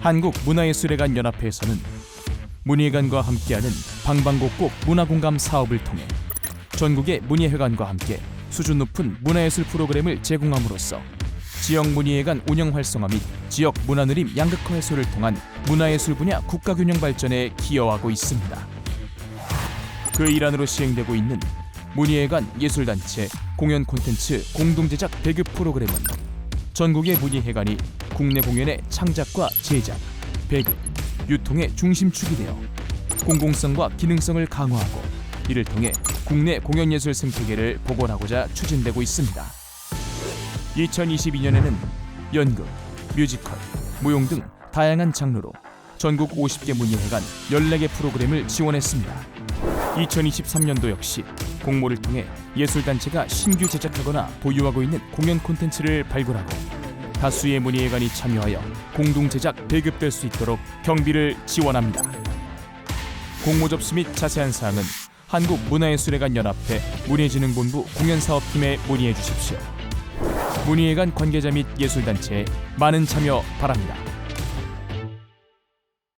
한국문화예술회관연합회에서는 문예관과 함께하는 방방곡곡 문화공감 사업을 통해 전국의 문예회관과 함께 수준 높은 문화예술 프로그램을 제공함으로써 지역 문예회관 운영 활성화 및 지역 문화 누림 양극화 해소를 통한 문화예술 분야 국가균형 발전에 기여하고 있습니다. 그 일환으로 시행되고 있는 문예회관 예술단체 공연 콘텐츠 공동제작 배급 프로그램은 전국의 문예회관이 국내 공연의 창작과 제작, 배급, 유통의 중심축이 되어 공공성과 기능성을 강화하고 이를 통해 국내 공연예술 생태계를 복원하고자 추진되고 있습니다. 2022년에는 연극, 뮤지컬, 무용 등 다양한 장르로 전국 50개 문예회관 14개 프로그램을 지원했습니다. 2023년도 역시 공모를 통해 예술단체가 신규 제작하거나 보유하고 있는 공연 콘텐츠를 발굴하고 다수의 문예회관이 참여하여 공동 제작 배급될 수 있도록 경비를 지원합니다. 공모 접수 및 자세한 사항은 한국문화예술회관 연합회 문예진흥본부 공연사업팀에 문의해 주십시오. 문예회관 관계자 및 예술단체에 많은 참여 바랍니다.